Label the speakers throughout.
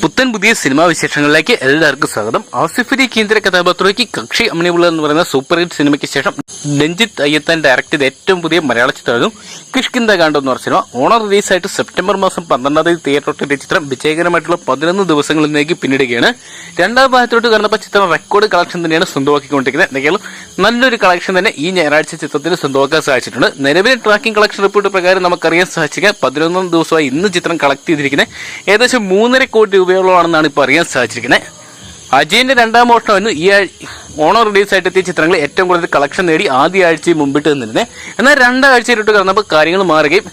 Speaker 1: പുത്തൻ പുതിയ സിനിമാ വിശേഷങ്ങളിലേക്ക് എല്ലാവർക്കും സ്വാഗതം. ആസിഫലി കേന്ദ്ര കഥാപാത്രയ്ക്ക് കക്ഷി അമ്മണിയുള്ള എന്ന് പറയുന്ന സൂപ്പർ ഹിറ്റ് സിനിമയ്ക്ക് ശേഷം രഞ്ജിത്ത് അയ്യത്താൻ ഡയറക്ട് ചെയ്ത ഏറ്റവും പുതിയ മലയാള ചിത്രമായിരുന്നു. കിഷ്കിന്ത കാണ്ടം എന്ന് പറഞ്ഞ സിനിമ. ഓണർ റിലീസായിട്ട് സെപ്റ്റംബർ മാസം പന്ത്രണ്ടാം തീയതി തിയേറ്ററിലെത്തിയ ചിത്രം വിജയകരമായിട്ടുള്ള പതിനൊന്ന് ദിവസങ്ങളിലേക്ക് പിന്നിടുകയാണ്. രണ്ടാം ഭാഗത്തോട്ട് കടന്നപ്പോൾ ചിത്രം റെക്കോർഡ് കളക്ഷൻ തന്നെയാണ് സ്വന്തമാക്കിക്കൊണ്ടിരിക്കുന്നത്. എന്തെങ്കിലും നല്ലൊരു കളക്ഷൻ തന്നെ ഈ ഞായറാഴ്ച ചിത്രത്തിന് സ്വന്തമാക്കാൻ സാധിച്ചിട്ടുണ്ട്. നിലവിലെ ട്രാക്കിംഗ് കളക്ഷൻ റിപ്പോർട്ട് പ്രകാരം നമുക്കറിയാൻ സാധിക്കുക പതിനൊന്നാം ദിവസമായി ഇന്ന് ചിത്രം കളക്ട് ചെയ്തിരിക്കുന്നത്. ഏകദേശം മൂന്നര കോടി രൂപയോളമാണെന്നാണ് ഇപ്പോൾ അറിയാൻ സാധിച്ചിരിക്കുന്നത് അജയന്റെ രണ്ടാം മോഷണമായിരുന്നു ഈ ഓണം റിലീസായിട്ട് എത്തിയ ചിത്രങ്ങൾ ഏറ്റവും കൂടുതൽ കളക്ഷൻ നേടി ആദ്യ ആഴ്ചയിൽ മുമ്പിട്ട് നിന്നിരുന്നത് എന്നാൽ രണ്ടാഴ്ചയിലോട്ട് കടന്നപ്പോൾ കാര്യങ്ങൾ മാറുകയും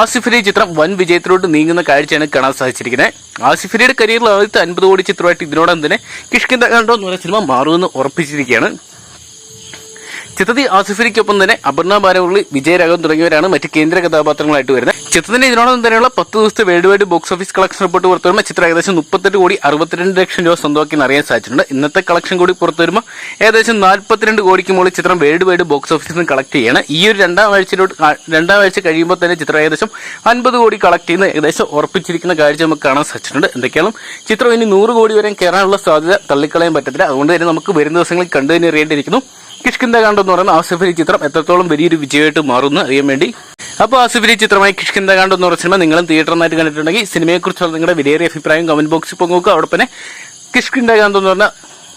Speaker 1: ആസിഫലി ചിത്രം വൻ വിജയത്തിലോട്ട് നീങ്ങുന്ന കാഴ്ചയാണ് കാണാൻ സാധിച്ചിരിക്കുന്നത് ആസിഫലിയുടെ കരിയറിൽ ആദ്യത്തെ അൻപത് കോടി ചിത്രമായിട്ട് ഇതിനോടൊപ്പം തന്നെ കിഷ്കിന്ത കണ്ടോ എന്ന് പറയുന്ന സിനിമ മാറുമെന്ന് ഉറപ്പിച്ചിരിക്കുകയാണ്. ചിത്രത്തിൽ ആസിഫലിക്കൊപ്പം തന്നെ അപർണ ബാലമുരളി വിജയരാഘവൻ തുടങ്ങിയവരാണ് മറ്റ് കേന്ദ്ര കഥാപാത്രങ്ങളായിട്ട് വരുന്നത് ചിത്രത്തിന്റെ ഇതിനോടൊപ്പം തന്നെയുള്ള പത്ത് ദിവസത്തെ world wide box office collection report പുറത്തു വരുമ്പോൾ ചിത്രം ഏകദേശം മുപ്പത്തെട്ട് കോടി അറുപത്തിരണ്ട് ലക്ഷം രൂപ സ്വന്തമാക്കി അറിയാൻ സാധിച്ചിട്ടുണ്ട്. ഇന്നത്തെ കളക്ഷൻ കൂടി പുറത്തു വരുമ്പോൾ ഏകദേശം നാൽപ്പത്തിരണ്ട് കോടിക്ക് മുകളിൽ ചിത്രം വേൾഡ് വൈഡ് ബോക്സ് ഓഫീസിൽ നിന്ന് കളക്ട് ചെയ്യണം. ഈ ഒരു രണ്ടാം ആഴ്ചയിലോട്ട് രണ്ടാം ആഴ്ച കഴിയുമ്പോൾ തന്നെ ചിത്രം ഏകദേശം അൻപത് കോടി കളക്ട് ചെയ്യുന്ന ഏകദേശം ഉറപ്പിച്ചിരിക്കുന്ന കാഴ്ച നമുക്ക് കാണാൻ സാധിച്ചിട്ടുണ്ട്. എന്തൊക്കെയാണ് ചിത്രം ഇനി നൂറ് കോടി വരെ കയറാനുള്ള സാധ്യത തള്ളിക്കളയാൻ പറ്റത്തില്ല. അതുകൊണ്ട് തന്നെ നമുക്ക് വരും ദിവസങ്ങളിൽ കണ്ടു തന്നെ അറിയേണ്ടിയിരിക്കുന്നു. കിഷ്കിന്ത കാണ്ടോ എന്ന് പറയുന്ന ആസിഫലി ചിത്രം എത്രത്തോളം വലിയൊരു വിജയമായിട്ട് മാറുന്നു അറിയാൻ വേണ്ടി. അപ്പോൾ ആസിഫലി ചിത്രമായി കിഷ്കിന്ത കാണ്ടോ എന്ന് പറഞ്ഞ സിനിമ നിങ്ങളും തിയേറ്ററിനായിട്ട് കണ്ടിട്ടുണ്ടെങ്കിൽ സിനിമയെക്കുറിച്ചുള്ള നിങ്ങളുടെ വിലയേറിയ അഭിപ്രായം കമന്റ് ബോക്സിൽ പങ്കുവെക്കുക. അവിടെ തന്നെ കിഷ്കിന്ത കാന്തോ എന്ന് പറഞ്ഞ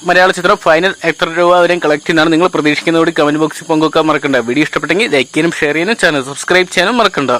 Speaker 1: മലയാള ചിത്രം ഫൈനൽ എത്ര രൂപ വരെ കളക്ട് ചെയ്യുന്നതാണ് നിങ്ങൾ പ്രതീക്ഷിക്കുന്നതോടെ കമന്റ് ബോക്സിൽ പങ്കുവെക്കാൻ മറക്കണ്ട. വീഡിയോ ഇഷ്ടപ്പെട്ടെങ്കിൽ ലൈക്ക് ചെയ്യാനും ഷെയർ ചെയ്യാനും ചാനൽ സബ്സ്ക്രൈബ് ചെയ്യാനും മറക്കണ്ട.